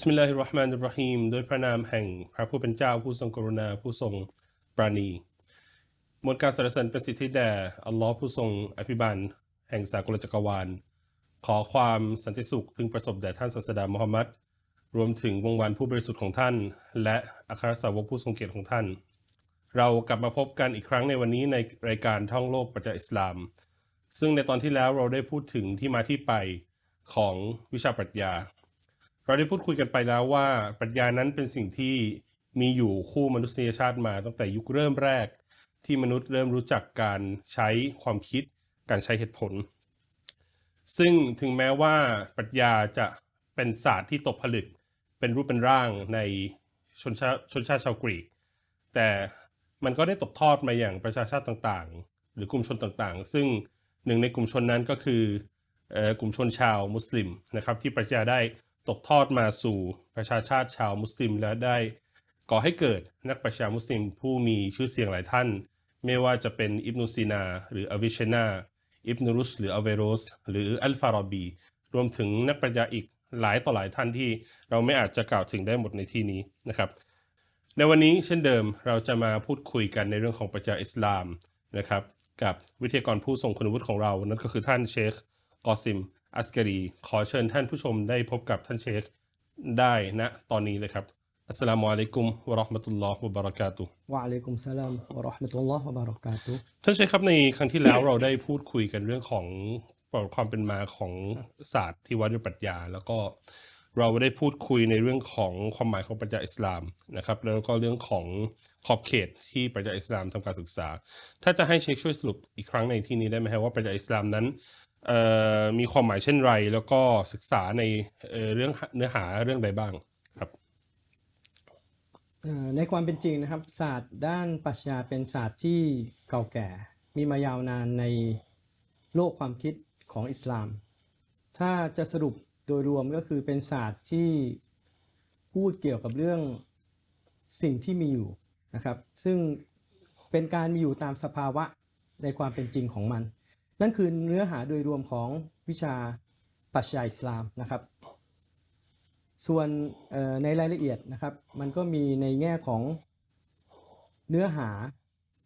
สมิลลาฮิรราะห์มานิรราะฮีมโดยพระนามแห่งพระผู้เป็นเจ้าผู้ทรงกรุณาผู้ทรงปราณีหมดการสรรเสริญเป็นสิทธิแด่อัลลอฮ์ผู้ทรงอภิบาลแห่งสากลจักรวาล ขอความสันติสุขพึงประสบแด่ท่านศาสดามุฮัมมัดรวมถึงวงวานผู้บริสุทธิ์ของท่าน และอัครสาวกผู้ทรงเกียรติของท่าน เรากลับมาพบกันอีกครั้งในวันนี้ในรายการท่องโลกประจักษ์อิสลาม ซึ่งในตอนที่แล้วเราได้พูดถึงที่มาที่ไปของวิชาปรัชญา เราได้พูดคุยกันไปแล้วว่าปรัชญานั้นเป็นสิ่งที่มีอยู่คู่มนุษยชาติมาตั้งแต่ยุคเริ่มแรก ที่มนุษย์เริ่มรู้จักการใช้ความคิด การใช้เหตุผล ซึ่งถึงแม้ว่าปรัชญาจะเป็นศาสตร์ที่ตกผลึก เป็นรูปเป็นร่างในชนชาชนชาติชาวกรีก แต่มันก็ได้ตกทอดมาอย่างประชาชาติต่างๆ หรือกลุ่มชนต่างๆ ซึ่งหนึ่งในกลุ่มชนนั้นก็คือออกลุ่มชนชาวมุสลิมนะครับที่ปรัชญาได้ ตกทอดมาสู่ประชาชาติชาวมุสลิม และได้ก่อให้เกิดนักปรัชามุสลิมผู้มีชื่อเสียงหลายท่าน ไม่ว่าจะเป็นอิบนุซีนา หรืออวิเชนาอิบนุรุชหรืออเวโรส หรืออัลฟารอบี รวมถึงนักปรัชญาอีกหลายต่อหลายท่านที่เราไม่อาจจะกล่าวถึงได้หมดในที่นี้นะครับ ในวันนี้เช่นเดิมเราจะมาพูดคุยกันในเรื่องของปรัชญาอิสลามนะครับ กับวิทยากรผู้ทรงคุณวุฒิของเรา นั่นก็คือท่านเชคกอซิม อัสกรีขอเชิญท่านผู้ชมได้พบกับท่านเชคได้ณตอนนี้เลยครับ อัสสลามุอะลัยกุมวะเราะห์มะตุลลอฮ์วะบะเราะกาตุฮ์วะอะลัยกุมสลามวะเราะห์มะตุลลอฮ์วะบารอกาตุฮ์ท่านเชคครับในครั้งที่แล้วเราได้พูดคุยกันเรื่องของประวัติความเป็นมาของศาสตร์ที่ว่าด้วยปรัชญา แล้วก็เราได้พูดคุยในเรื่องของความหมายของปรัชญาอิสลามนะครับ แล้วก็เรื่องของขอบเขตที่ปรัชญาอิสลามทำการศึกษา ถ้าจะให้เชคช่วยสรุปอีกครั้งในที่นี้ได้ไหมครับว่าปรัชญาอิสลามนั้นเอ่อ มีความหมายเช่นไร แล้วก็ศึกษาในเเรื่องเนื้อหาเรื่องใดบ้างครับในความเป็นจริงนะครับ ศาสตร์ด้านปรัชญาเป็นศาสตร์ที่เก่าแก่ มีมายาวนานในโลกความคิดของอิสลาม ถ้าจะสรุปโดยรวมก็คือเป็นศาสตร์ที่พูดเกี่ยวกับเรื่องสิ่งที่มีอยู่นะครับ ซึ่งเป็นการมีอยู่ตามสภาวะในความเป็นจริงของมัน นั่นคือเนื้อหาโดยรวมของวิชาปรัชญาอิสลามนะครับ ส่วนเอ่อในรายละเอียดนะครับ มันก็มีในแง่ของเนื้อหา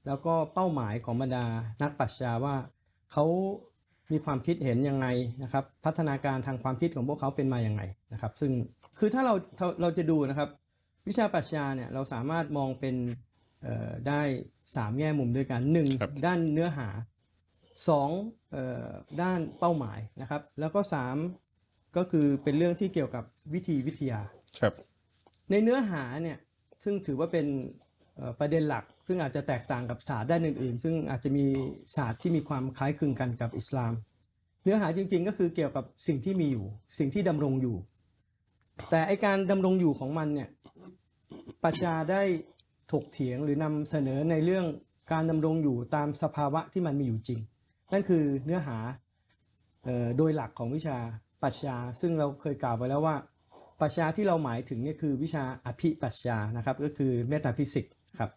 แล้วก็เป้าหมายของบรรดานักปรัชญาว่าเขามีความคิดเห็นยังไงนะครับ พัฒนาการทางความคิดของพวกเขาเป็นมาอย่างไงนะครับ ซึ่งคือถ้าเราเราเราจะดูนะครับ วิชาปรัชญาเนี่ยเราสามารถมองเป็นเอ่อได้สามแง่มุมด้วยกันหนึ่งครับด้านเนื้อหา สองเอ่อด้านเป้าหมายนะครับ แล้วก็สามก็คือเป็นเรื่องที่เกี่ยวกับวิธีวิทยาครับ ในเนื้อหาเนี่ยซึ่งถือว่าเป็นเอ่อประเด็นหลัก ซึ่งอาจจะแตกต่างกับศาสตร์ด้านอื่น ๆ ซึ่งอาจจะมีศาสตร์ที่มีความคล้ายคลึงกันกับอิสลาม เนื้อหาจริง ๆ ก็คือเกี่ยวกับสิ่งที่มีอยู่ สิ่งที่ดำรงอยู่ แต่ไอการดำรงอยู่ของมันเนี่ยปรัชญาได้ถกเถียงหรือนำเสนอในเรื่องการดำรงอยู่ตามสภาวะที่มันมีอยู่จริง นั่นคือเนื้อหาโดยหลักของวิชาปัชญาซึ่งเราเคยกล่าวไปแล้วว่าปัชญาที่เราหมายถึงเนี่ยคือวิชาอภิปัชญานะครับก็คือเมตาฟิสิกส์ครับ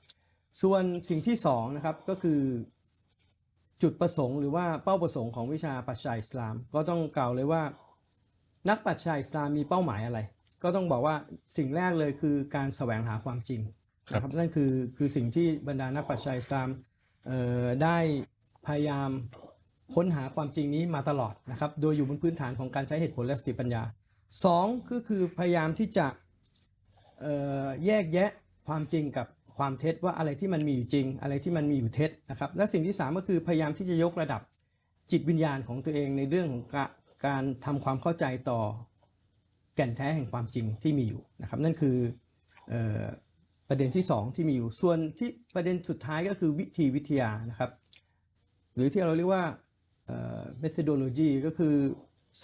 ส่วนสิ่งที่สองนะครับก็คือจุดประสงค์หรือว่าเป้าประสงค์ของวิชาปัชญาอิสลาม ก็ต้องกล่าวเลยว่า นักปัชญาอิสลามมีเป้าหมายอะไร ก็ต้องบอกว่าสิ่งแรกเลยคือการแสวงหาความจริงนะครับนั่นคือคือสิ่งที่บรรดานักปัชญาอิสลามได้ พยายามค้นหาความจริงนี้มาตลอดนะครับ โดยอยู่บนพื้นฐานของการใช้เหตุผลและสติปัญญาสองก็คือพยายามที่จะแยกแยะความจริงกับความเท็จว่าอะไรที่มันมีอยู่จริง อะไรที่มันมีอยู่เท็จนะครับ และสิ่งที่สามก็คือพยายามที่จะยกระดับจิตวิญญาณของตัวเองในเรื่องของการทำความเข้าใจต่อแก่นแท้แห่งความจริงที่มีอยู่นะครับ นั่นคือออประเด็นที่สองที่มีอยู่ส่วนที่ประเด็นสุดท้ายก็คือวิธีวิทยานะครับ หรือที่เราเรียกว่าเอ่อ methodology ก็คือ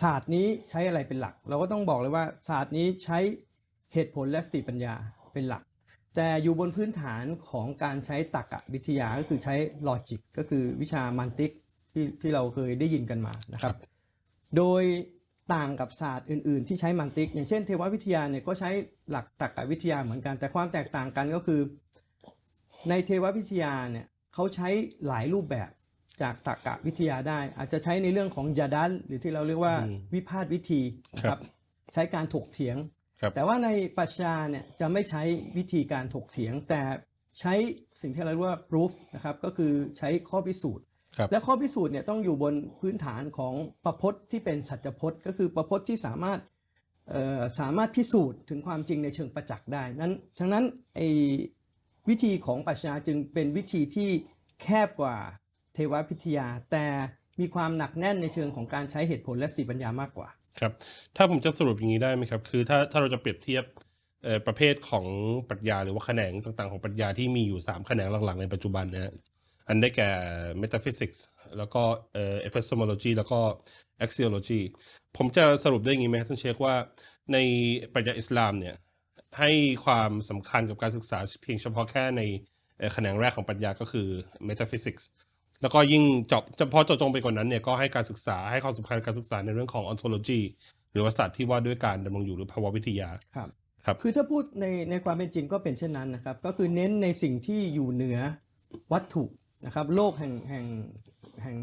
ศาสตร์นี้ใช้อะไรเป็นหลัก เราก็ต้องบอกเลยว่าศาสตร์นี้ใช้เหตุผลและสติปัญญาเป็นหลัก แต่อยู่บนพื้นฐานของการใช้ตรรกวิทยาก็คือใช้ลอจิกก็คือวิชามันติกที่ที่เราเคยได้ยินกันมานะครับ โดยต่างกับศาสตร์อื่น ๆ ที่ใช้มันติก อย่างเช่นเทววิทยาเนี่ยก็ใช้หลักตรรกวิทยาเหมือนกัน แต่ความแตกต่างกันก็คือ ในเทววิทยาเนี่ยเขาใช้หลายรูปแบบ จากตรรกะวิทยาได้ อาจจะใช้ในเรื่องของยาดันหรือที่เราเรียกว่าอืมวิพาทวิธีนะคครัรับบใช้การถกเถียงครับแต่ว่าในปรัชญาเนี่ยจะไม่ใช้วิธีการถกเถียง แต่ใช้สิ่งที่เราเรียกว่า proof นะครับก็คือใช้ข้อพิสูจน์ครับและข้อพิสูจน์เนี่ยต้องอยู่บนพื้นฐานของประพจน์ที่เป็นสัจพจน์ ก็คือประพจน์ที่สามารถเอ่อสามารถพิสูจน์ถึงความจริงในเชิงประจักษ์ได้นั้นทั้งนั้นไอ้วิธีของปรัชญาจึงเป็นวิธีที่แคบกว่า เทววิทยา แต่มีความหนักแน่นในเชิงของการใช้เหตุผลและสติปัญญามากกว่าครับถ้าผมจะสรุปอย่างนี้ได้ไหมครับ คือถ้าถ้าเราจะเปรียบเทียบประเภทของปรัชญาหรือว่าแขนงต่างๆ ของปรัชญาที่มีอยู่ 3 แขนงหลักๆ ในปัจจุบันนะฮะอันได้แก่ metaphysics แล้วก็เอ่อ epistemology แล้วก็ axiology ผมจะสรุปได้อย่างนี้ไหมท่านเชคว่าในปรัชญาอิสลามเนี่ยให้ความสำคัญกับการศึกษาเพียงเฉพาะแค่ในแขนงแรกของปรัชญาก็คือ metaphysics แล้วก็ยิ่งเจาะเฉพาะเจาะจงไปกว่านั้นเนี่ยก็ให้การศึกษาให้ความสำคัญกับการศึกษาในเรื่องของ ontology หรือว่าศาสตร์ที่ว่าด้วยการดำรงอยู่หรือภาวะวิทยาครับครับคือถ้าพูดในในความเป็นจริงก็เป็นเช่นนั้นนะครับ ก็คือเน้นในสิ่งที่อยู่เหนือวัตถุนะครับ โลกแห่งแห่งแห่ง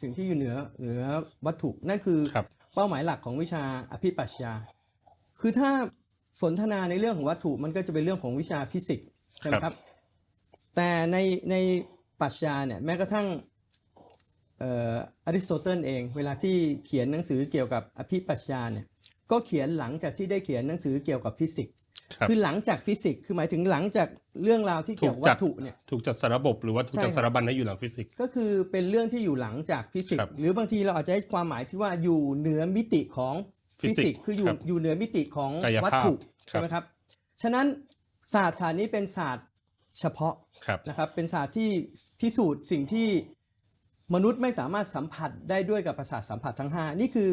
สิ่งที่อยู่เหนือเหนือวัตถุนั่นคือครับเป้าหมายหลักของวิชาอภิปรัชญาคือถ้าสนทนาในเรื่องของวัตถุมันก็จะเป็นเรื่องของวิชาฟิสิกส์ใช่ไหมครับ แต่ในใน ปรัชญาเนี่ยแม้กระทั่งเอ่ออริสโตเติลเอง เวลาที่เขียนหนังสือเกี่ยวกับอภิปรัชญาเนี่ยก็เขียนหลังจากที่ได้เขียนหนังสือเกี่ยวกับฟิสิกส์ครับคือหลังจากฟิสิกส์คือหมายถึงหลังจากเรื่องราวที่เกี่ยวกับถูกจัวัดตถุเนี่ยถูกจัดสารระบบหรือว่าถูกใช่จัดครับสารบัญให้อยู่หลังฟิสิกส์ก็คือเป็นเรื่องที่อยู่หลังจากฟิสิกครัส์บหรือบางทีเราอาจจะให้ความหมายที่ว่าอยู่เหนือมิติของฟิฟิสิสิกส์กส์คืออยู่ครับอยู่เหนือมิติของกายภาพวัตถุครับใช่ไหมครับฉะนั้นศาสตร์ศาสตร์นี้เป็นศาสตร์ เฉพาะครับนะครับเป็นศาสตร์ที่พิสูจน์สิ่งที่มนุษย์ไม่สามารถสัมผัสได้ด้วยกับประสาทสัมผัสทั้ง 5 นี่คือ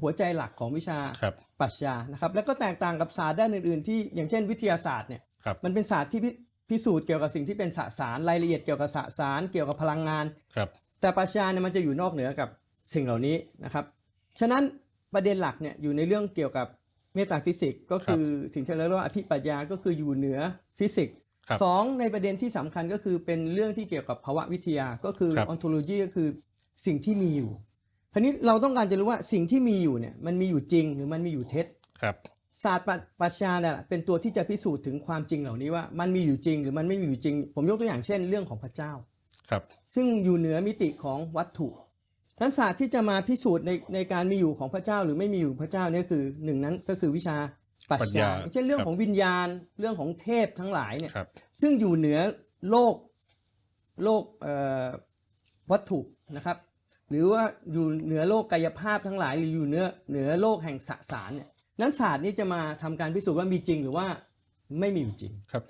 หัวใจหลักของวิชาครับปรัชญานะครับ แล้วก็แตกต่างกับศาสตร์ด้านอื่นๆที่อย่างเช่น วิทยาศาสตร์เนี่ยครับมันเป็นศาสตร์ที่พิพิสูจน์เกี่ยวกับสิ่งที่เป็นสสารรายละเอียดเกี่ยวกับสสารเกี่ยวกับพลังงานครับ แต่ปรัชญาเนี่ยมันจะอยู่นอกเหนือกับสิ่งเหล่านี้นะครับ ฉะนั้นประเด็นหลักเนี่ยอยู่ในเรื่องเกี่ยวกับเมตาฟิสิกส์ก็คือสิ่งที่เราเรียกว่าอภิปรัชญาก็คืออยู่เหนือฟิสิกส์ครับ สองในประเด็นที่สำคัญก็คือเป็นเรื่องที่เกี่ยวกับภาวะวิทยาก็คือครับ ontology ก็คือสิ่งที่มีอยู่คราวนี้เราต้องการจะรู้ว่าสิ่งที่มีอยู่เนี่ยมันมีอยู่จริงหรือมันมีอยู่เท็จครับศาสตร์ปรัปรัชญาเนี่ยแหละเป็นตัวที่จะพิสูจน์ถึงความจริงเหล่านี้ว่ามันมีอยู่จริง หรือมันไม่มีอยู่จริง ผมยกตัวอย่างเช่นเรื่องของพระเจ้าครับ ซึ่งอยู่เหนือมิติของวัตถุนั้นศาสตร์ที่จะมาพิสูจน์ในในการมีอยู่ของพระเจ้าหรือไม่มีอยู่พระเจ้าเนี่ยคือหนึ่งนั้นก็คือวิชา ปรัชปรัชญาญาเช่นเรื่องครับของวิญญาณเรื่องของเทพทั้งหลายเนี่ยครับซึ่งอยู่เหนือโลกโลกเอ่อวัตถุนะครับ หรือว่าอยู่เหนือโลกกายภาพทั้งหลาย หรืออยู่เหนือเหนือโลกแห่งสสารเนี่ยนั้นศาสตร์นี้จะมาทำการพิสูจน์ว่ามีจริงหรือว่าไม่มีอยู่จริงครับ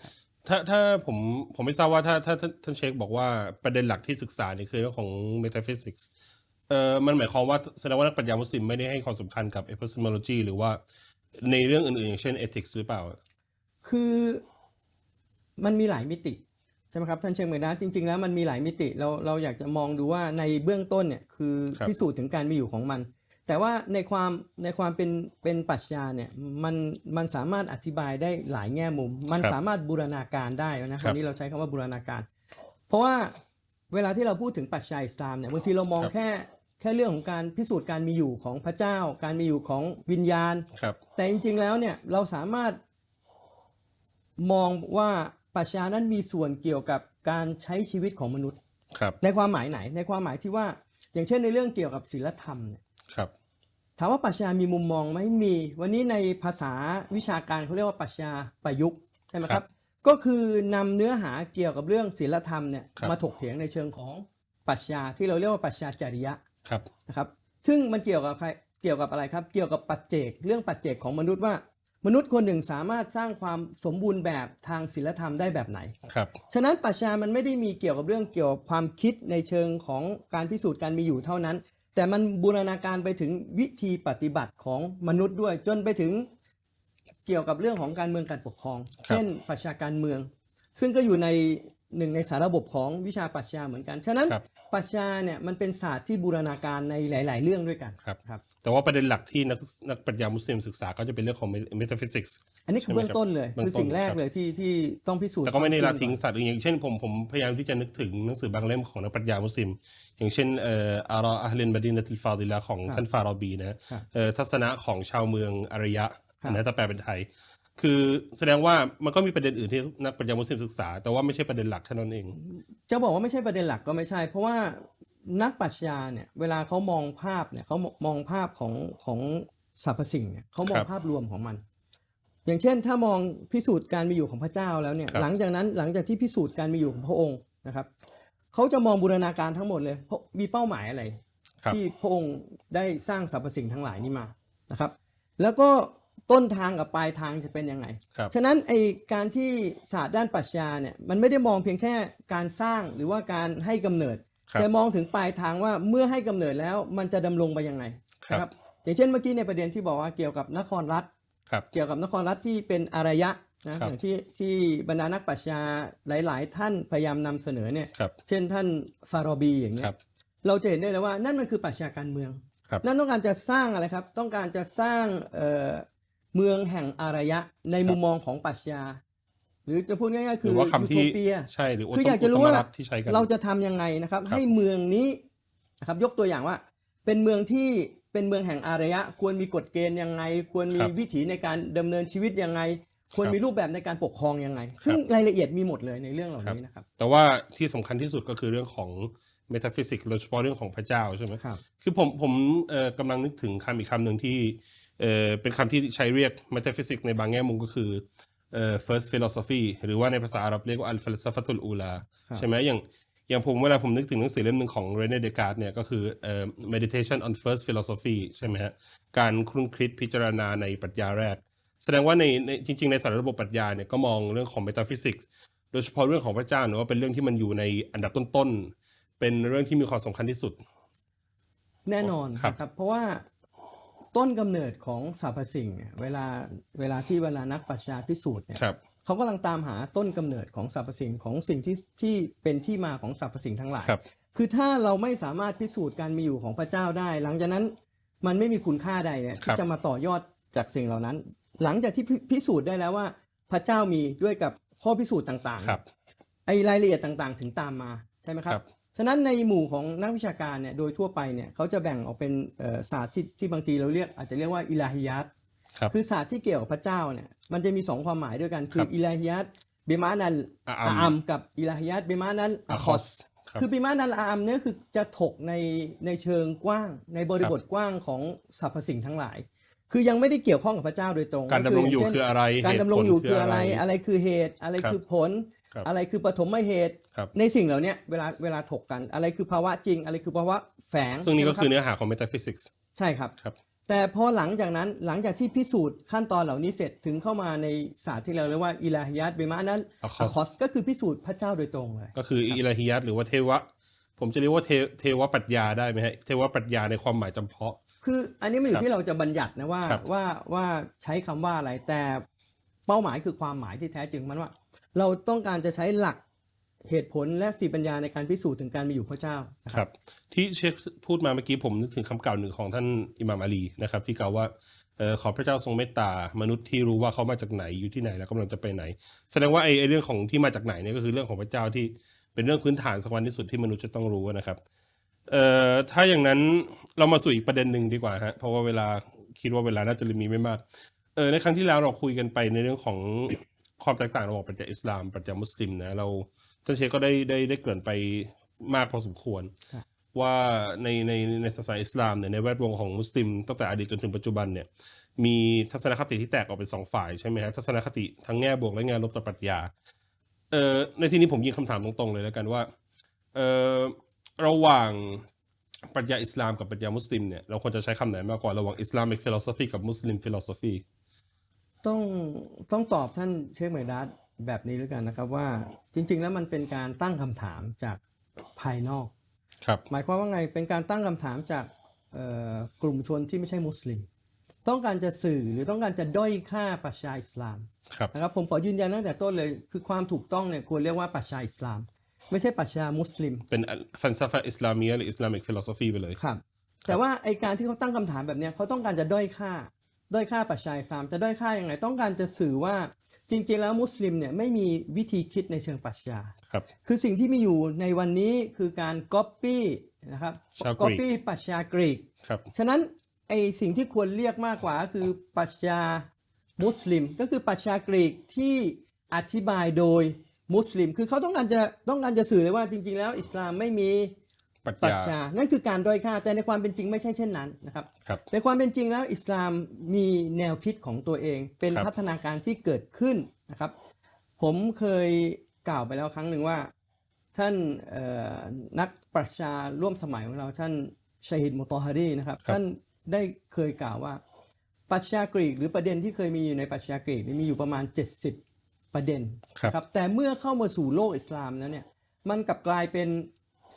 ถ้าถ้าผมผมไม่ทราบว่าถ้าถ้าถ้าท่านเชคบอกว่าประเด็นหลักที่ศึกษานี่คือเรื่องของ metaphysics เอ่อมันหมายความว่าแสดงว่านักปรัชญามุสลิมไม่ได้ให้ความสำคัญกับ epistemology หรือว่า ในเรื่องอื่นๆ อย่างเช่น ethics หรือเปล่า คือมันมีหลายมิติใช่ไหมครับท่านเชงเหมยนะจริง ๆ แล้วมันมีหลายมิติเราเราอยากจะมองดูว่าในเบื้องต้นเนี่ยคือครับพิสูจน์ถึงการมีอยู่ของมัน แต่ว่าในความในความเป็นเป็นปรัชญาเนี่ยมันมันสามารถอธิบายได้หลายแง่มุม มันครับสามารถบูรณาการได้นะครัวับนนี้เราใช้คำว่าบูรณาการ เพราะว่าเวลาที่เราพูดถึงปรัชญาอิสลามเนี่ยบางทีเรามองครับแค่ แค่เรื่องของการพิสูจน์การมีอยู่ของพระเจ้า การมีอยู่ของวิญญาณ ครับ แต่จริงๆแล้วเนี่ยเราสามารถมองว่าปรัชญานั้นมีส่วนเกี่ยวกับการใช้ชีวิตของมนุษย์ ครับ ในความหมายไหน ในความหมายที่ว่า อย่างเช่นในเรื่องเกี่ยวกับศีลธรรมเนี่ยครับ ถามว่าปรัชญามีมุมมองไหมมี วันนี้ในภาษาวิชาการเขาเรียกว่าปรัชญาประยุกต์ใช่ไหมคครัรับ บ ก็คือนำเนื้อหาเกี่ยวกับเรื่องศีลธรรมเนี่ยครับ มาถกเถียงในเชิงของปรัชญาที่เราเรียกว่าปรัชญาจริยะ ครับนะครับ ซึ่งมันเกี่ยวกับใครเกี่ยวกับอะไรครับ เกี่ยวกับปัจเจกเรื่องปัจเจกของมนุษย์ว่า มนุษย์คนหนึ่งสามารถสร้างความสมบูรณ์แบบทางศีลธรรมได้แบบไหนครับฉะนั้นปรัชญามันไม่ได้มีเกี่ยวกับเรื่องเกี่ยวกับความคิดในเชิงของการพิสูจน์การมีอยู่เท่านั้น แต่มันบูรณาการไปถึงวิธีปฏิบัติของมนุษย์ด้วยจนไปถึงเกี่ยวกับเรื่องของการเมืองการปกครองครับเช่นปรัชญาการเมือง ซึ่งก็อยู่ในหนึ่งในสาระบบของวิชาปรัชญาเหมือนกัน ฉะนั้นครับ ปรัชญาเนี่ยมันเป็นศาสตร์ที่บูรณาการในหลาย ๆ เรื่องด้วยกันครับครับ แต่ว่าประเด็นหลักที่นักนักปรัชญามุสลิมศึกษาก็จะเป็นเรื่องของ metaphysics อันนี้คือเบื้องต้นเลยเบื้องคือต้นสิ่งแรกครับเลยที่ที่ต้องพิสูจน์แต่ก็ไม่ได้ละควาทิ้งจริศาสตร์อื่นอย่างเช่นผมผมพยายามที่จะนึกถึงหนังสือบางเล่มของนักปรัชญามุสลิม อย่างเช่นเอ่ออารออัลเลนบดินติลฟาดิลาของท่านฟารอบีนะเอ่อทัศนะของชาวเมืองอารยะครับอันนี้ถ้าแปลเป็นไทย คือแสดงว่ามันก็มีประเด็นอื่นที่นักปรัชญามุสลิมศึกษา แต่ว่าไม่ใช่ประเด็นหลักแค่นั้นเอง จะบอกว่าไม่ใช่ประเด็นหลักก็ไม่ใช่ เพราะว่านักปรัชญาเนี่ยเวลาเขามองภาพเนี่ยเขามองภาพของของสรรพสิ่งเนี่ยเขามองครับภาพรวมของมัน อย่างเช่น ถ้ามองพิสูจน์การมีอยู่ของพระเจ้าแล้วเนี่ยครับหลังจากนั้นหลังจากที่พิสูจน์การมีอยู่ของพระองค์นะครับเขาจะมองบูรณาการทั้งหมดเลยเพราะมีเป้าหมายอะไรครับที่พระองค์ได้สร้างสรรพสิ่งทั้งหลายนี้มานะครับ แล้วก็ ต้นทางกับปลายทางจะเป็นยังไง ครับ ฉะนั้นไอการที่ศาสตร์ด้านปรัชญาเนี่ยมันไม่ได้มองเพียงแค่การสร้างหรือว่าการให้กำเนิด ครับ แต่มองถึงปลายทางว่าเมื่อให้กำเนิดแล้วมันจะดำรงไปยังไงครับ นะอย่างเช่นเมื่อกี้ในประเด็นที่บอกว่าเกี่ยวกับนครรัฐ ครับ เกี่ยวกับนครรัฐที่เป็นอารยะนะครับ อย่างที่ที่บรรดานักปรัชญาหลาย ๆ ท่านพยายามนำเสนอเนี่ยครับ เช่นท่านฟารอบีอย่างเงี้ครัยบเราจะเห็นได้เลยว่านั่นมันคือปรัชญาการเมือง ครับ นั่นต้องการจะสร้างอะไรครับ ต้องการจะสร้างเอ่อ เมืองแห่งอารยะในมุมมองของปรัชญาหรือจะพูดง่ายๆหคืรืออว่าคำยูที่โทเปีย ใช่หรือคืออยากจะรู้ว่า ตมที่ใช้กัน เราจะทำยังไงนะครับ ครับ ให้เมืองนี้นะครับยกตัวอย่างว่า เป็นเมืองที่เป็นเมืองแห่งอารยะ ควรมีกฎเกณฑ์ยังไง ควรมีครับวิถีในการดำเนินชีวิตยังไง ควรครับมีรูปแบบในการปกครองยังไง ซึ่งรายละเอียดมีหมดเลยในเรื่องเหล่านี้นะครับแต่ว่าที่สำคัญที่สุดก็คือเรื่องของเมตาฟิสิกส์โดยเฉพาะเรื่องของพระเจ้าใช่ไหม ครับ คือผมผมเอ่อกำลังนึกถึงคำอีกคำหนึ่งที่ เอ่อเป็นคำที่ใช้เรียก metaphysics ในบางแง่มุมก็คือเอ่อ first philosophy หรือว่าในภาษาอาหรับเรียกว่า al falsafatul ula ครับใช่ไหมอย่างอย่างผมเวลาผมนึกถึงหนังสือเล่มหนึ่งของ René Descartes เนี่ยก็คือเอ่อ meditation on first philosophy ใช่ไหมฮะการครุ่นคิดพิจารณาในปรัชญาแรก แสดงว่าในในจริง ๆ ในสารระบบปรัชญาเนี่ยก็มองเรื่องของ metaphysics โดยเฉพาะเรื่องของพระเจ้าเนี่ยว่าเป็นเรื่องที่มันอยู่ในอันดับต้นๆเป็นเรื่องที่มีความสำคัญที่สุด แน่นอนครับนะครับเพราะว่า ต้นกำเนิดของสรรพสิ่งเนี่ยเวลาเวลาที่เวลานักปรัชญาพิสูจน์เนี่ยครับเขากำลังตามหาต้นกำเนิดของสรรพสิ่งของสิ่งที่ที่เป็นที่มาของสรรพสิ่งทั้งหลายครับคือถ้าเราไม่สามารถพิสูจน์การมีอยู่ของพระเจ้าได้ หลังจากนั้นมันไม่มีคุณค่าใดเนี่ยครัที่บจะมาต่อยอดจากสิ่งเหล่านั้น หลังจากที่พิพิสูจน์ได้แล้วว่า พระเจ้ามีด้วยกับข้อพิสูจน์ต่างๆครับไอ้รายละเอียดต่างๆ ถึงตามมาใช่ไหมครับครับ ฉะนั้นในหมู่ของนักวิชาการเนี่ยโดยทั่วไปเนี่ยเขาจะแบ่งออกเป็นเอ่อศาสตร์ที่ที่บางทีเราเรียกอาจจะเรียกว่าอิลาฮิยัตครับคือศาสตร์ที่เกี่ยวกับพระเจ้าเนี่ยมันจะมีสองความหมายด้วยกันคืคอรับอิลาฮิยัตเบมานันอาอาอัอัมมกับอิลาฮิยัตเบมานันอาอาคคออสสครับคือบิมานันอาอัมเนี่ยคือจะถกในในเชิงกว้าง ในบริบทกว้างของสรรพสิ่งทั้งหลาย คือยังไม่ได้เกี่ยวข้องกับพระเจ้าโดยตรง การดำรงอยู่เช่นคืออะไร การเหตุดำรงอยู่ผลคืออะไร อะไรคือเหตุ อะไรครับคือผล ครับอะไรคือปฐมเหตุ ครับ ในสิ่งเหล่าเนี้ยเวลาเวลาถกกัน อะไรคือภาวะจริง อะไรคือภาวะแฝงซึ่งนี่ก็ใช่คือไหมรับเนื้อหาของ metaphysics ใช่ครับ ครับ แต่พอหลังจากนั้นหลังจากที่พิสูจน์ขั้นตอนเหล่านี้เสร็จถึงเข้ามาในศาสตร์ที่เราเรียกว่าอิลาฮิยัตเบมานั้น Akos คอสก็คือพิสูจน์พระเจ้าโดยตรงเลย ก็คืออิลาฮิยัตหรือว่าเทวะ ผมจะเรียกว่าเทเทวปรัชญาได้ไหมฮะเทวปรัชญาในความหมายจำเพาะ คืออันนี้มันอครัยู่บที่เราจะบัญญัตินะว่าครับ ว่าว่าใช้คำว่าอะไรแต่เป้าหมายคือความหมายที่แท้จริงมันว่า เราต้องการจะใช้หลักเหตุผลและสติปัญญาในการพิสูจน์ถึงการมีอยู่พระเจ้านะครับ ที่เชคพูดมาเมื่อกี้ผมนึกถึงคำกล่าวหนึ่งของท่านอิหม่ามอาลีนะครับ ที่กล่าวว่าขอพระเจ้าทรงเมตตามนุษย์ที่รู้ว่าเขามาจากไหนอยู่ที่ไหนแล้วกำลังจะไปไหน แสดงว่าไอ้ไอ้เรื่องของที่มาจากไหนเนี่ยก็คือเรื่องของพระเจ้าที่เป็นเรื่องพื้นฐานสำคัญที่สุดที่มนุษย์จะต้องรู้นะครับเอ่อถ้าอย่างนั้นเรามาสู่อีกประเด็นหนึ่งดีกว่าฮะเพราะว่าเวลาคิดว่าเวลาน่าจะมีไม่มากเออในครั้งที่แล้วเราคุยกันไปในเรื่องของ ความแตกต่างระหว่างปรัชญาอิสลามปรัชญามุสลิมนะเราท่านเชคก็ได้ได้ได้เกริ่นไปมากพอสมควรครับว่าในในในศาสนาอิสลามเนี่ยในแวดวงของมุสลิมตั้งแต่อดีตจนถึงปัจจุบันเนี่ยมีทัศนคติที่แตกออกเป็นสองฝ่ายใช่ไหมฮะทัศนคติทั้งแง่บวกและแง่ลบต่อปรัชญาเอ่อในที่นี้ผมยิงคำถามตรงๆเลยแล้วกันว่าเอ่อระหว่างปรัชญาอิสลามกับปรัชญามุสลิมเนี่ยเราควรจะใช้คำไหนมากกว่าระหว่าง Islamic philosophy กับ Muslim philosophy ต้องต้องตอบท่านเชคเมดัสแบบนี้แล้วกันนะครับว่าจริง ๆ แล้วมันเป็นการตั้งคำถามจากภายนอก ครับ หมายความว่าไงเป็นการตั้งคำถามจากเอ่อกลุ่มชนที่ไม่ใช่มุสลิม ต้องการจะสื่อหรือต้องการจะด้อยค่าปรัชญาอิสลามครับนะครับผมขอยืนยันตั้งแต่ต้นเลยคือความถูกต้องเนี่ยควรเรียกว่าปรัชญาอิสลาม ไม่ใช่ปรัชญามุสลิม เป็นฟันซาฟะอิสลามีหรือ Islamic philosophy ไปเลยครับ แต่ว่าไอการที่เขาตั้งคำถามแบบเนี้ยเขาต้องการจะด้อยค่า ด้อยค่าปรัชญาอิสลามจะด้อยค่ายังไง ต้องการจะสื่อว่าจริง ๆ แล้วมุสลิมเนี่ยไม่มีวิธีคิดในเชิงปรัชญาครับคือสิ่งที่มีอยู่ในวันนี้คือการก๊อปปี้นะครับชาวกรีกก๊อปปี้ปรัชญากรีกครับฉะนั้นไอสิ่งที่ควรเรียกมากกว่าก็คือปรัชญามุสลิม ก็คือปรัชญากรีกที่อธิบายโดยมุสลิม คือเขาต้องการจะต้องการจะสื่อเลยว่าจริง ๆ แล้วอิสลามไม่มี ปรัปรัชชญาญานั่นคือการด้อยค่าแต่ในความเป็นจริงไม่ใช่เช่นนั้นนะครับครับในความเป็นจริงแล้วอิสลามมีแนวคิดของตัวเอง เป็นครับพัฒนาการที่เกิดขึ้นนะครับ ผมเคยกล่าวไปแล้วครั้งหนึ่งว่า ท่านเอ่อนักปรัชญาร่วมสมัยของเราท่านชาฮิดมุตอฮารีนะครับครับท่านได้เคยกล่าวว่าปรัชญากรีก หรือประเด็นที่เคยมีอยู่ในปรัชญากรีกนี่มีอยู่ประมาณ 70 ประเด็นครับนะครับแต่เมื่อเข้ามาสู่โลกอิสลามนั้นเนี่ยมันกลับกลายเป็น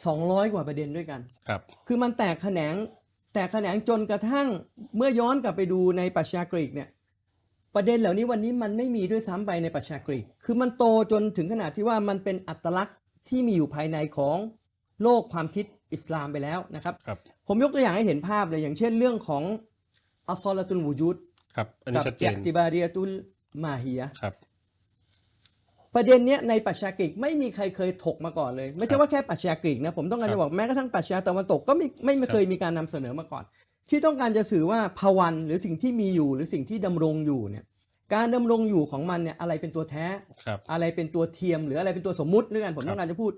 200 กว่าประเด็นด้วยกัน ครับ คือมันแตกแขนงแตกแขนงจนกระทั่งเมื่อย้อนกลับไปดูในปรัชญากรีกเนี่ยประเด็นเหล่านี้วันนี้มันไม่มีด้วยซ้ำไปในปรัชญากรีก คือมันโตจนถึงขนาดที่ว่ามันเป็นอัตลักษณ์ที่มีอยู่ภายในของโลกความคิดอิสลามไปแล้วนะครับครับผมยกตัวอย่างให้เห็นภาพเลยอย่างเช่นเรื่องของอัลซอลาตุลวูจูดครับอันนี้กัชัดเจอินติบาเรียตุลมาฮียะห์ครับ ประเด็นเนี้ยในปรัชญากรีกไม่มีใครเคยถกมาก่อนเลย ไม่ใช่ว่าแค่ปรัชญากรีกนะผมต้องการครัจะบบอกแม้กระทั่งปรัชญาตะวันตกก็ไม่ไม่ไม่ครับเคยมีการนำเสนอมาก่อน ที่ต้องการจะสื่อว่าภวันหรือสิ่งที่มีอยู่หรือสิ่งที่ดำรงอยู่เนี่ยการดำรงอยู่ของมันเนี่ยอะไรเป็นตัวแท้ครับอะไรเป็นตัวเทียม หรืออะไรเป็นตัวสมมุติด้วยกันผมครับต้องการจะพูด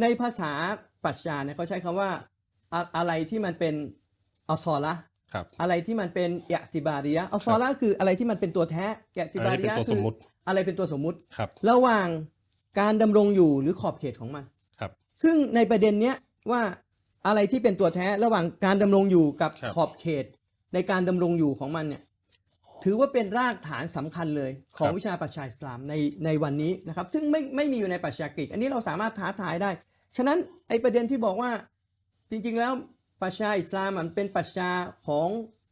ในภาษาปรัชญาเนี่ยเขาใช้คำว่าอะอะไรที่มันเป็นอัลซอละห์ครับอะไรที่มันเป็นอิอติบาริยะอัลซอละห์คืออะไรที่มันเป็นตัวแท้อิอติบาริยะอะไรเป็นตัวคืสมมุติ อะไรเป็นตัวสมมุติ ครับ ระหว่างการดำรงอยู่หรือขอบเขตของมัน ครับ ซึ่งในประเด็นเนี้ยว่าอะไรที่เป็นตัวแท้ระหว่างการดำรงอยู่กับครับ ขอบเขต ในการดำรงอยู่ของมันเนี่ยถือว่าเป็นรากฐานสำคัญเลยของวิชาปรัชญาอิสลามในในวันนี้นะครับ ซึ่งไม่ไม่มีอยู่ในปรัชญากรีกอันนี้เราสามารถท้าทายได้ ฉะนั้นไอประเด็นที่บอกว่าจริงๆแล้วปรัชญาอิสลามมันเป็นปรัชญาของเอ่อ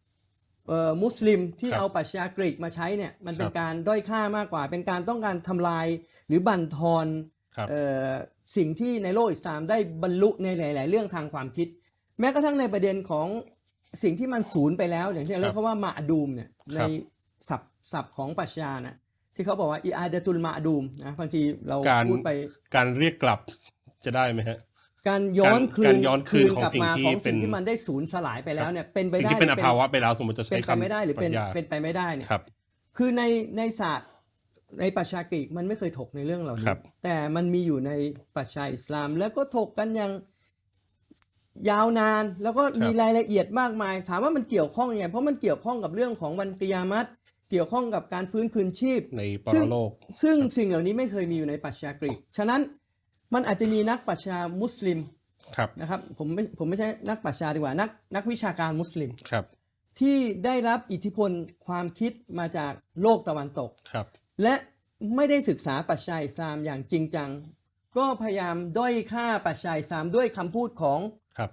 มุสลิมที่ครับเอาปรัชญากรีกมาใช้เนี่ยมันเป็นครับการด้อยค่ามากกว่า เป็นการต้องการทำลายหรือบั่นทอนครับเอ่อสิ่งที่ในโลกอิสลามได้บรรลุในหลาย ๆ เรื่องทางความคิด แม้กระทั่งในประเด็นของสิ่งที่มันสูญไปแล้ว อย่างเช่นครับเรียกว่ามาดูมเนี่ยคในรับศัพท์ศัพท์ของปรัชญานะที่เขาบอกว่าอีอาดะตุลมาดูมนะบางทีเราการพูดไปการเรียกกลับจะได้ไหมฮะ การย้อนการคืนการย้อนคืนของกลับสิ่งมาที่ของเป็สิ่นงที่มันได้สูญสลายไปแล้วเนี่ยเป็นไปสิ่งได้ที่เป็นหอรือภาวะไปแล้วสมมติจะเป็ใช้นไปคำไม่ได้หรือเป็นปรัชญาเป็นไปไม่ได้เนี่ยครับคือในในศาสตร์ในปรัชญากรีกมันไม่เคยถกในเรื่องเหล่าคนี้รับแต่มันมีอยู่ในปรัชญาอิสลาม แล้วก็ถกกันอย่างยาวนานแล้วก็มีรายละเอียดมากมาย ถามว่ามันเกี่ยวข้องยังไงเพราะมันเกี่ยวข้องกับเรื่องของวันกิยามัตเกี่ยวข้องกับการฟื้นคืนชีพในปซึ่รงโลก ซึ่งสิ่งเหล่านี้ไม่เคยมีอยู่ในปรัชญากรีกฉะนั้น มันอาจจะมีนักปรัชญามุสลิมครับนะครับผมไม่ผมไม่ใช่นักปรัชญาดีกว่านักนักวิชาการมุสลิมครับ ที่ได้รับอิทธิพลความคิดมาจากโลกตะวันตกครับ และไม่ได้ศึกษาปรัชญาอิสลามอย่างจริงจัง ก็พยายามด้อยค่าปรัชญาอิสลามด้วยคำพูดของครับ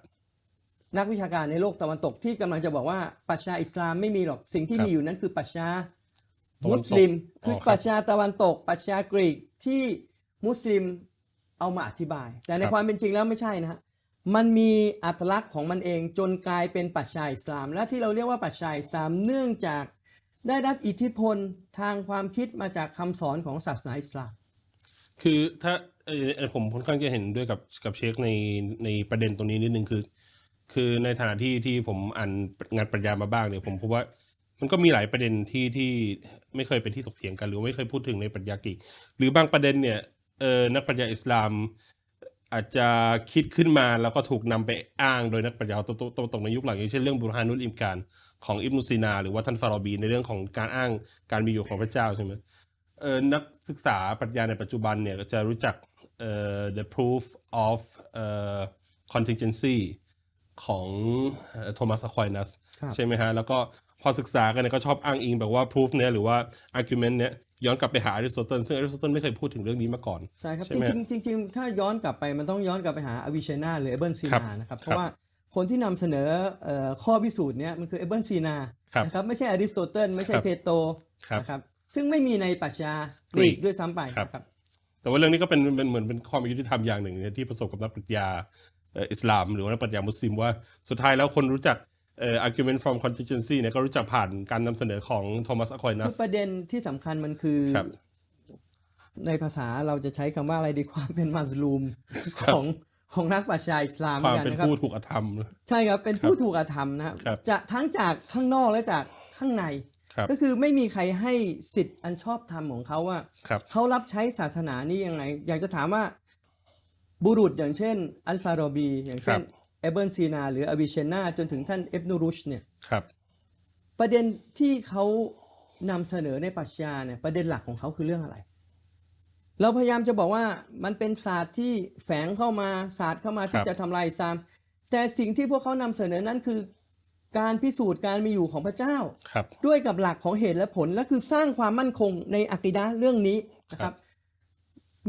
นักวิชาการในโลกตะวันตกที่กำลังจะบอกว่าปรัชญาอิสลามไม่มีหรอกสิ่งที่ครับมีอยู่นั้นคือปรัชญาตะวันตกมุสลิมอ๋อคือครับปรัชญาตะวันตกปรัชญากรีกที่มุสลิม เอามาอธิบาย แต่ในครับความเป็นจริงแล้วไม่ใช่นะฮะมันมีอัตลักษณ์ของมันเองจนกลายเป็นปรัชญาอิสลาม และที่เราเรียกว่าปรัชญาอิสลามเนื่องจากได้รับอิทธิพลทางความคิดมาจากคำสอนของศาสนาอิสลาม คือถ้าเอ่อเอ่อผมค่อนข้างจะเห็นด้วยกับกับเชคในในประเด็นตรงนี้นิดนึงคือ คือในฐานะที่ที่ผมอ่านงานปรัชญามาบ้างเนี่ยผมพบว่ามันก็มีหลายประเด็นที่ที่ไม่เคยเป็นที่ถกเถียงกัน หรือว่าไม่เคยพูดถึงในปรัชญากรีกหรือบางประเด็นเนี่ย เออนักปรัชญาอิสลาม อาจจะคิดขึ้นมาแล้วก็ถูกนำไปอ้างโดยนักปรัชญาตะตะตกในยุคหลังอย่างเช่นเรื่องบุรฮานุลอิมการของอิบนุซีนา หรือว่าท่านฟารอบีในเรื่องของการอ้างการมีอยู่ของพระเจ้าใช่ไหมเออนักศึกษาปรัชญาในปัจจุบันเนี่ยก็จะรู้จักเอ่อ the proof of เอ่อ contingency ของโทมัสอคว i นัสครับใช่ไหมฮะ แล้วก็พอศึกษากันเนี่ยก็ชอบอ้างอิงแบบว่า proof เนี่ยหรือว่า argument เนี่ย ย้อนกลับไปหาอริสโตเติลซึ่งอริสโตเติลไม่เคยพูดถึงเรื่องนี้มาก่อน ใช่ครับใช่จไหมริงๆจริงๆถ้าย้อนกลับไปมันต้องย้อนกลับไปหาอวิเชนาหรือเอเบิลซีครับนานะครับ เพครับราะว่าคนที่นำเสนอเอ่อข้อพิสูจน์เนี้ยมันคือเอเบิลซีนาครับนะครับไม่ใช่อริสโตเติลไม่ใช่ครับเพโตรครับนะครับซึ่งไม่มีในปรัชญากรีกรีกกด้วยซ้ำไปครับนะครับแต่ว่าเรื่องนี้ก็เป็นเป็นเหมือนเป็นความยุติธรรมอย่างหนึ่งเนี่ยที่ประสบกับนักปรัชญาเอ่ออิสลาม หรือว่านักปรัชญามุสลิมว่าสุดท้ายแล้วคนรู้จัก เอ่อ argument from contingency เนี่ยก็รู้จักผ่านการนำเสนอของโทมัสอคว i นัคือสประเด็นที่สำคัญมันคือ ครับ ในภาษาเราจะใช้คำว่าอะไรดีความเป็นมัสลูมครับของของนักปรัชญาอิสลามความหมืเป็นอกัะรับ ผู้ถูกอธรรม ใช่ครับ เป็นผู้ถูกกระทำนะครับครับ จะทั้งจากข้างนอกและจากข้างใน ครับ ก็คือไม่มีใครให้สิทธิ์อันชอบธรรมของเขาว่า ครับ เขารับใช้ศาสนานี้ยังไง อยากจะถามว่าบุรุษอย่างเช่น อัลฟารอบี อย่างเช่น ครับ เอเบิลซีนาหรืออบิเชนาจนถึงท่านเอบนูรุชเนี่ยครับประเด็นที่เขานำเสนอในปรัชญาเนี่ยประเด็นหลักของเขาคือเรื่องอะไร เราพยายามจะบอกว่ามันเป็นศาสตร์ที่แฝงเข้ามาศาสตร์เข้ามาคที่รับจะทำลายอิสลามแต่สิ่งที่พวกเขานำเสนอนั้นคือการพิสูจน์การมีอยู่ของพระเจ้าครับด้วยกับหลักของเหตุและผลและคือสร้างความมั่นคงในอักีดะห์เรื่องนี้นะคครัรับบ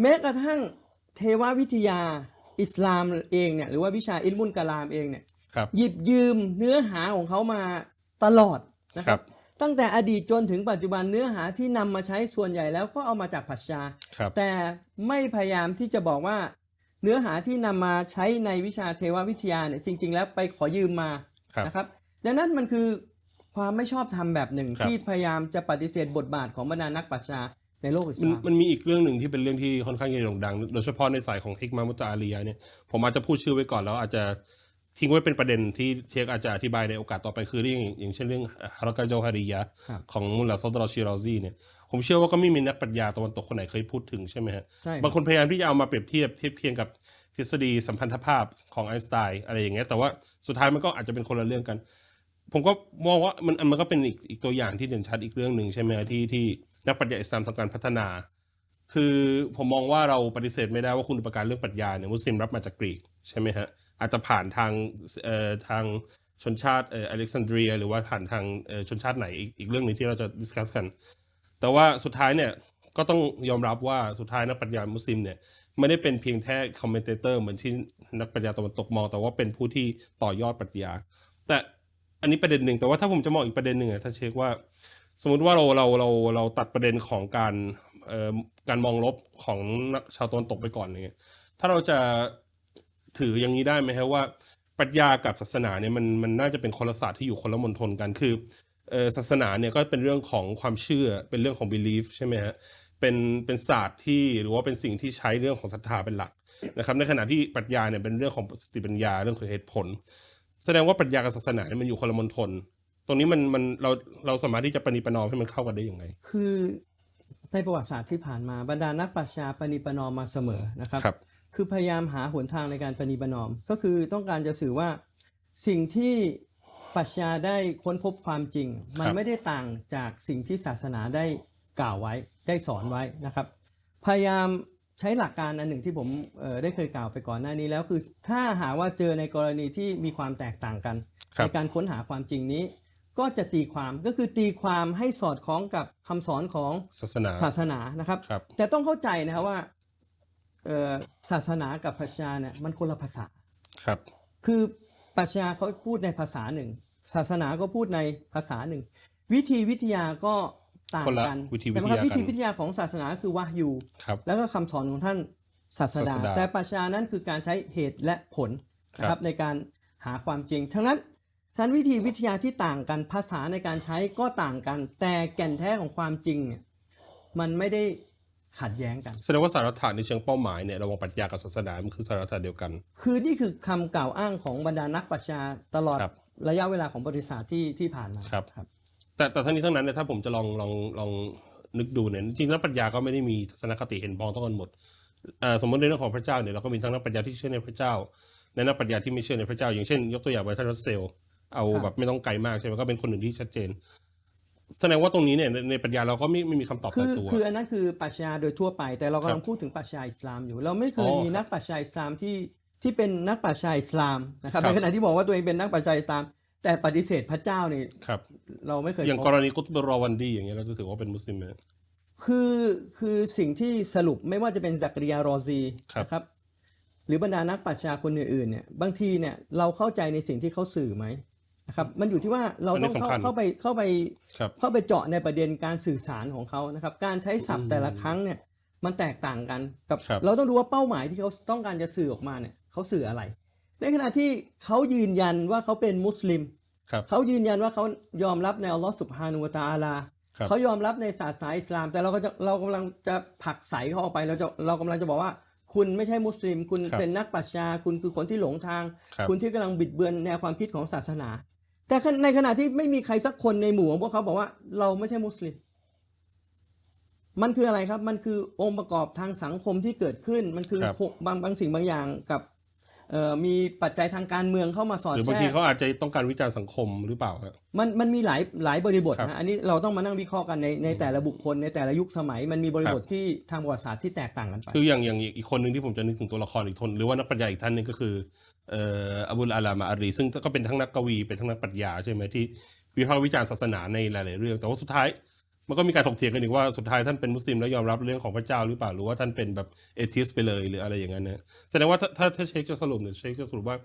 แม้กระทั่งเทววิทยา อิสลามเองเนี่ยหรือว่าวิชาอิลมุลกะลามเองเนี่ยครับหยิบยืมเนื้อหาของเขามาตลอดนะคครัรับบตั้งแต่อดีตจนถึงปัจจุบันเนื้อหาที่นำมาใช้ส่วนใหญ่แล้วก็เอามาจากปรัชญาครับแต่ไม่พยายามที่จะบอกว่า เนื้อหาที่นำมาใช้ในวิชาเทววิทยาเนี่ยจริง ๆ แล้วไปขอยืมมาครับนะครับ ดังนั้นมันคือความไม่ชอบธรรมแบบหนึ่งครับที่พยายามจะปฏิเสธบทบาทของบรรดานักปรัชญา ในโลกอิสมันลามมันมีอีกเรื่องหนึ่งที่เป็นเรื่องที่ค่อนข้างจะโด่งดัง โดยเฉพาะในสายของฮิกมามุตตาอาลียะเนี่ยผมอาจจะพูดชื่อไว้ก่อนแล้วอาจจะทิ้งไว้เป็นประเด็นที่เชคอาจจะอธิบายในโอกาสต่อไปคือเรื่องอย่างเช่นเรื่องฮารากาโจฮาริยะครับ ของมุลลาซอดรอชิรอซีเนี่ยผมเชื่อว่าก็ไม่มีนักปรัชญาตะวันตกคนไหนเคยพูดถึงใช่ไหมฮะ ใช่บางคนพยายามที่จะเอามาเปรียบเทียบเทียบเคียงกับทฤษฎีสัมพันธภาพของไอน์สไตน์อะไรอย่างเงี้ยแต่ว่าสุดท้ายมันก็อาจจะเป็นคนละเรื่องกัน ผมก็มองว่ามันมันก็เป็นอีกอีกตัวอย่างที่เด่นชัดอีกเรื่องหนึ่งใช่ไหมฮะที่ที่ นักปรัชญาอิสลามทำการพัฒนา คือผมมองว่าเราปฏิเสธไม่ได้ว่าคุณอุปการเรื่องปรัชญาเนี่ยมุสลิมรับมาจากกรีกใช่ไหมฮะอาจจะผ่านทางเอ่อทางชนชาติเอ่ออเล็กซานเดรีย หรือว่าผ่านทางเอ่อชนชาติไหนอีกอีกเรื่องหนึ่งที่เราจะดิสคัสกัน แต่ว่าสุดท้ายเนี่ยก็ต้องยอมรับว่าสุดท้ายนักปรัชญามุสลิมเนี่ยไม่ได้เป็นเพียงแค่คอมเมนเตอร์เหมือนที่นักปรัชญาตะวันตกมอง แต่ว่าเป็นผู้ที่ต่อยอดปรัชญา แต่อันนี้ประเด็นหนึ่งแต่ว่าถ้าผมจะมองอีกประเด็นหนึ่งอะถ้าเช็คว่า สมมุติว่าเราเราเราเราตัดประเด็นของการเอ่อการมองลบของชาวตะวันตกไปก่อนเนี่ยถ้าเราจะถืออย่างนี้ได้ไหมครับว่าปรัชญากับศาสนาเนี่ยมันมันน่าจะเป็นคนละศาสตร์ที่อยู่คนละมณฑลกันคือเอ่อศาสนาเนี่ยก็เป็นเรื่องของความเชื่อเป็นเรื่องของ belief ใช่ไหมฮะเป็นเป็นศาสตร์ที่หรือว่าเป็นสิ่งที่ใช้เรื่องของศรัทธาเป็นหลักนะครับ ในขณะที่ปรัชญาเนี่ยเป็นเรื่องของสติปัญญาเรื่องของเหตุผล แสดงว่าปรัชญากับศาสนาเนี่ยมันอยู่คนละมณฑล ตรงนี้มันมันเราเราสามารถที่จะประนีประนอมให้มันเข้ากันได้ยังไง คือในประวัติศาสตร์ที่ผ่านมาบรรดานักปรัชญาปณิประนอมมาเสมอนะครับครับ คือพยายามหาหนทางในการปณีประนอม ก็คือต้องการจะสื่อว่าสิ่งที่ปรัชญาได้ค้นพบความจริง มันครับไม่ได้ต่างจากสิ่งที่ศาสนาได้กล่าวไว้ได้สอนไว้นะครับ พยายามใช้หลักการอันหนึ่งที่ผมเอ่อได้เคยกล่าวไปก่อนหน้านี้แล้วคือ ถ้าหาว่าเจอในกรณีที่มีความแตกต่างกันครับในการค้นหาความจริงนี้ ก็จะตีความก็คือตีความให้สอดคล้องกับคำสอนของศาสนาศาสนานะครับครับแต่ต้องเข้าใจนะครับว่าเอ่อศาสนากับปรัชญาเนี่ยมันคนละภาษาครับ คือปรัชญาเขาพูดในภาษาหนึ่ง ศาสนาก็พูดในภาษาหนึ่ง วิธีวิทยาก็ต่างคนละกันวิธีใช่ไหมครับวิวิทยากันธีวิทยาของศาสนาคือวะยูครับแล้วก็คำสอนของท่านศาสดาศาสดาแต่ปรัชญานั้นคือการใช้เหตุและผลนะคครัรับบในการหาความจริงทั้งนั้น ทั้นวิธีวิทยาที่ต่างกันภาษาในการใช้ก็ต่างกัน แต่แก่นแท้ของความจริงเนี่ยมันไม่ได้ขัดแย้งกันแสดงว่าสาระฐานในเชิงเป้าหมายเนี่ยระหว่างปรัชญากับศาสนามันคือสาระฐานเดียวกัน คือนี่คือคำกล่าวอ้างของบรรดานักปรัชญาตลอดครับระยะเวลาของบริษัทที่ที่ผ่านมาครับครับแต่แต่ทั้งนี้ทั้งนั้นเนี่ยถ้าผมจะลองลองลองนึกดูเนี่ยจริงๆแล้วปรัชญาก็ไม่ได้มีทัศนคติเห็นพ้องต้องกันหมดเอ่อสมมติในเรื่องของพระเจ้าเนี่ยเราก็มีทั้งนักปรัชญาที่เชื่อในพระเจ้าและนักปรัชญาที่ไม่เชื่อในพระเจ้า อย่างเช่น ยกตัวอย่างไบรทันรัสเซล เอาครับแบบไม่ต้องไกลมากใช่ไหมก็เป็นคนหนึ่งที่ชัดเจน แสดงว่าตรงนี้เนี่ยในในปรัชญาเราก็ไม่ไม่มีคำตอบคืตายอตัว คืออันนั้นคือปรัชญาโดยทั่วไป แต่เรากำลัครังบพูดถึงปรัชญาอิสลามอยู่ เราไม่เคยอ๋อมีนักปรัชญาอิสลามที่ที่เป็นนักปรัชญาอิสลามนะครับครับ ในขณะที่บอกว่าตัวเองเป็นนักปรัชญาอิสลาม แต่ปฏิเสธพระเจ้านี่ครับ เราไม่เคยอย่างพบ กรณีกุตบรอวันดีอย่างเงี้ยเราจะถือว่าเป็นมุสลิมไหม คือคือสิ่งที่สรุปไม่ว่าจะเป็นซักริยารอซีครับ นะครับหรือบรรดานักปรัชญาคนอื่นๆเนี่ยบางทีเนี่ยเราเข้าใจในสิ่งที่เขาสื่อไหม นะครับมันอยู่ที่ว่าเราอันนี้ต้องเข้าสำคัญเข้าไปเข้าไปครับเข้าไปเจาะในประเด็นการสื่อสารของเขานะครับ การใช้ศัพท์แต่ละครั้งเนี่ยมันแตกต่างกันกับครับ เราต้องดูว่าเป้าหมายที่เขาต้องการจะสื่อออกมาเนี่ยเขาสื่ออะไร ในขณะที่เขายืนยันว่าเขาเป็นมุสลิมครับเขายืนยันว่าเขายอมรับในอัลลอฮ์สุบฮานุวะตะอาลาครับเขายอมรับในศาสนาอิสลาม แต่เราก็จะเรากำลังจะผลักใสเขาออกไปเราจะเรากำลังจะบอกว่า คุณไม่ใช่มุสลิม คุณครับเป็นนักปรัชญาคุณคือคนที่หลงทางครับคุณที่กำลังบิดเบือนแนวความคิดของศาสนา แต่ในขณะที่ไม่มีใครสักคนในหมู่ของพวกเขาบอกว่าเราไม่ใช่มุสลิม มันคืออะไรครับ มันคือองค์ประกอบทางสังคมที่เกิดขึ้น มันคือครับ บางบางสิ่งบางอย่างกับ เอ่อมีปัจจัยทางการเมืองเข้ามาสอดหรือแทบางรทีกเขาอาจจะต้องการวิจารณ์สังคมหรือเปล่าครับ มันมันมีหลายหลายบริบทครับนะอันนี้เราต้องมานั่งวิเคราะห์กันในในแต่ละบุคคลในแต่ละยุคสมัย มันมีบริบทครับ ที่ทางประวัติศาสตร์ที่แตกต่างกันไป คืออย่างอย่างอีกคนหนึ่งที่ผมจะนึกถึงตัวละครอีกคนหรือว่านักปรัชญาอีกท่านหนึ่งก็คือเอ่ออับุลอาลามาอารีซึ่งก็เป็นทั้งนักกวีเป็นทั้งนักปรัชญาใช่ไหมที่วิพากษ์วิจารณ์ศาสนาในหลาย ๆ เรื่อง แต่ว่าสุดท้าย มันก็มีการถกเถียงกันอีกว่าสุดท้ายท่านเป็นมุสลิมแล้วยอมรับเรื่องของพระเจ้าหรือเปล่าหรือว่าท่านเป็นแบบเอทิสไปเลยหรืออะไรอย่างนั้นนะแสดงว่าถ้าถ้าถ้าเชคจะสรุปเนี่ยเชคจะสรุปว่า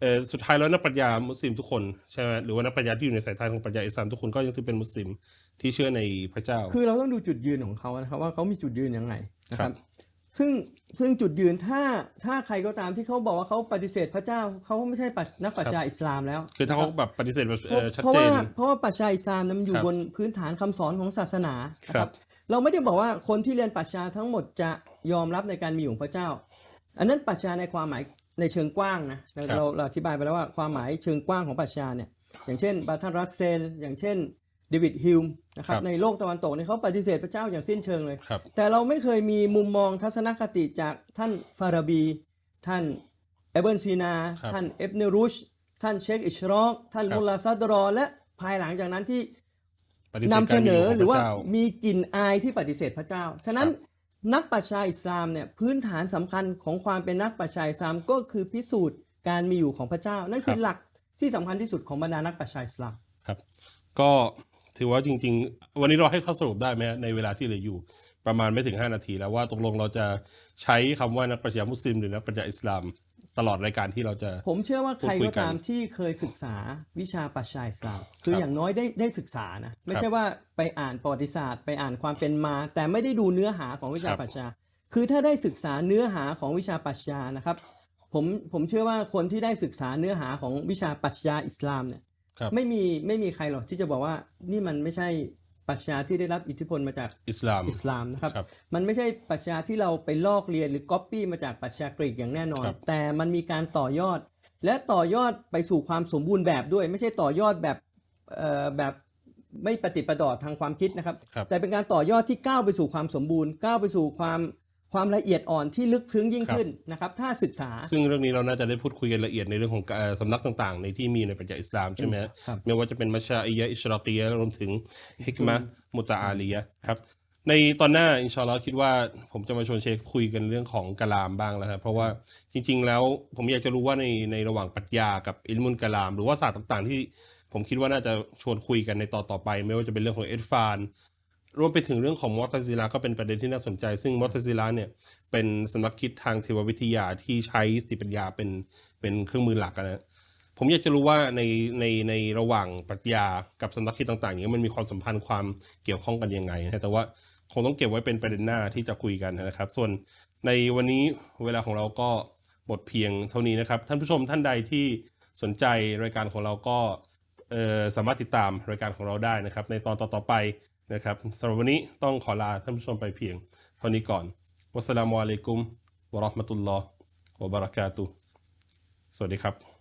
เออสุดท้ายแล้วนักปรัชญามุสลิมทุกคนใช่ไหมหรือว่านักปรัชญาที่อยู่ในสายทานของปรัชญาอิสลามทุกคนก็ยังถือเป็นมุสลิมที่เชื่อในพระเจ้า คือเราต้องดูจุดยืนของเขานะครับว่าเขามีจุดยืนยังไงนะคครัรับบซึ่ง ซึ่งจุดยืนถ้าถ้าใครก็ตามที่เขาบอกว่าเขาปฏิเสธพระเจ้าเขาไม่ใช่ปัจนักปรัชญาอิสลามแล้ว คือถ้าเขาแบบปฏิเสธแบบเพเอ่ราะอชัดเพราะเจว่านเพราะว่าปรัชญาอิสลามนั้นมันอยู่ครับบนพื้นฐานคำสอนของศาสนานะคครัรับบเราไม่ได้บอกว่าคนที่เรียนปรัชญาทั้งหมดจะยอมรับในการมีของพระเจ้า อันนั้นปรัชญาในความหมายในเชิงกว้างนะเราครับเราเราอธิบายไปแล้วว่าความหมายเชิงกว้างของปรัชญาเนี่ยอย่างเช่นบาร์ทันรัสเซลอย่างเช่นเดวิดฮิลม นะครับในโลกตะวันตกเนี่ยเขาปฏิเสธพระเจ้าอย่างสิ้นเชิงเลยครับแต่เราไม่เคยมีมุมมองทัศนคติจากท่านฟาราบี ท่านเอเบิลซีนาครับท่านเอฟเนรุชท่านเชคอิชรอก ท่านครับมุลลาซัดรอ และภายหลังจากนั้นที่ปฏิเสธนำเสการนมีอของหรือพว่าระเจ้ามีกลิ่นอายที่ปฏิเสธพระเจ้า ฉะนั้นครับนักปรัชญาอิสลามเนี่ยพื้นฐานสำคัญของความเป็นนักปรัชญาอิสลามก็คือพิสูจน์การมีอยู่ของพระเจ้า นั่นคือหลักที่สำคัญที่สุดของบรรดานักปรัชญาอิสลามครับ ก็ ถือว่าจริง ๆ วันนี้เราให้ข้อสรุปได้ไหมฮะในเวลาที่เหลืออยู่ประมาณไม่ถึง 5 นาที แล้วว่าตกลงเราจะใช้คำว่านักปรัชญามุสลิม หรือนักปรัชญาอิสลาม ตลอดรายการที่เราจะ ผมเชื่อว่าใครพูดคุยก็กันตามที่เคยศึกษาวิชาปรัชญาอิสลาม คือครับอย่างน้อยได้ได้ศึกษานะ ไม่ครับใช่ว่าไปอ่านประวัติศาสตร์ ไปอ่านความเป็นมา แต่ไม่ได้ดูเนื้อหาของวิชาครับปรัชญาคือถ้าได้ศึกษาเนื้อหาของวิชาปรัชญานะครับผมผมเชื่อว่าคนที่ได้ศึกษาเนื้อหาของวิชาปรัชญาอิสลามเนี่ยครับ ไม่มีไม่มีใครหรอกที่จะบอกว่านี่มันไม่ใช่ปรัชญาที่ได้รับอิทธิพลมาจากอิสลามอิสลามนะครับครับมันไม่ใช่ปรัชญาที่เราไปลอกเรียนหรือก๊อปปี้มาจากปรัชญากรีกอย่างแน่นอนครับแต่มันมีการต่อยอด และต่อยอดไปสู่ความสมบูรณ์แบบด้วย ไม่ใช่ต่อยอดแบบเอ่อแบบไม่ปฏิดประดอดทางความคิดนะครับครับแต่เป็นการต่อยอดที่ก้าวไปสู่ความสมบูรณ์ ก้าวไปสู่ความ ความละเอียดอ่อนที่ลึกซึ้งยิ่งครับขึ้นนะครับถ้าศึกษา ซึ่งเรื่องนี้เราน่าจะได้พูดคุยกันละเอียดในเรื่องของเอ่อสำนักต่างๆ ในที่มีในปรัชญาอิสลามใช่ไหมฮะครับไม่ว่าจะเป็นมัชชาอียะห์อิชรอกียะห์รวมถึงฮิกมะห์มุตะอาลียะห์ครับในตอนหน้าอินชาอัลลอฮ์คิดว่าผมจะมาชวนเชคคุยกันเรื่องของกะลามบ้างแล้วครับเพราะว่าจริง ๆ แล้วผมอยากจะรู้ว่าในในระหว่างปรัชญากับอิลมุลกะลาม หรือว่าศาสตร์ต่างๆ ที่ผมคิดว่าน่าจะชวนคุยกันในตอนต่อไป ไม่ว่าจะเป็นเรื่องของเอดฟาน รวมไปถึงเรื่องของมอตซิลาก็เป็นประเด็นที่น่าสนใจ ซึ่งมอตซิลาเนี่ยเป็นสำนักคิดทางเทววิทยาที่ใช้สติปัญญาเป็นเป็นเครื่องมือหลักอะนะผมอยากจะรู้ว่าในในในระหว่างปรัชญากับสำนักคิดต่างๆอย่างนี้มันมีความสัมพันธ์ความเกี่ยวข้องกันยังไงนะแต่ว่าคงต้องเก็บไว้เป็นประเด็นหน้าที่จะคุยกันนะครับ ส่วนในวันนี้เวลาของเราก็หมดเพียงเท่านี้นะครับ ท่านผู้ชมท่านใดที่สนใจรายการของเราก็สามารถติดตามรายการของเราได้นะครับ ในตอนต่อๆไป นะครับสำหรับวันนี้ต้องขอลาท่านผู้ชมไปเพียงเท่านี้ก่อนวัสสลามุอะลัยกุมวะราะห์มะตุลลอฮ์วะบะเราะกาตุสวัสดีครับ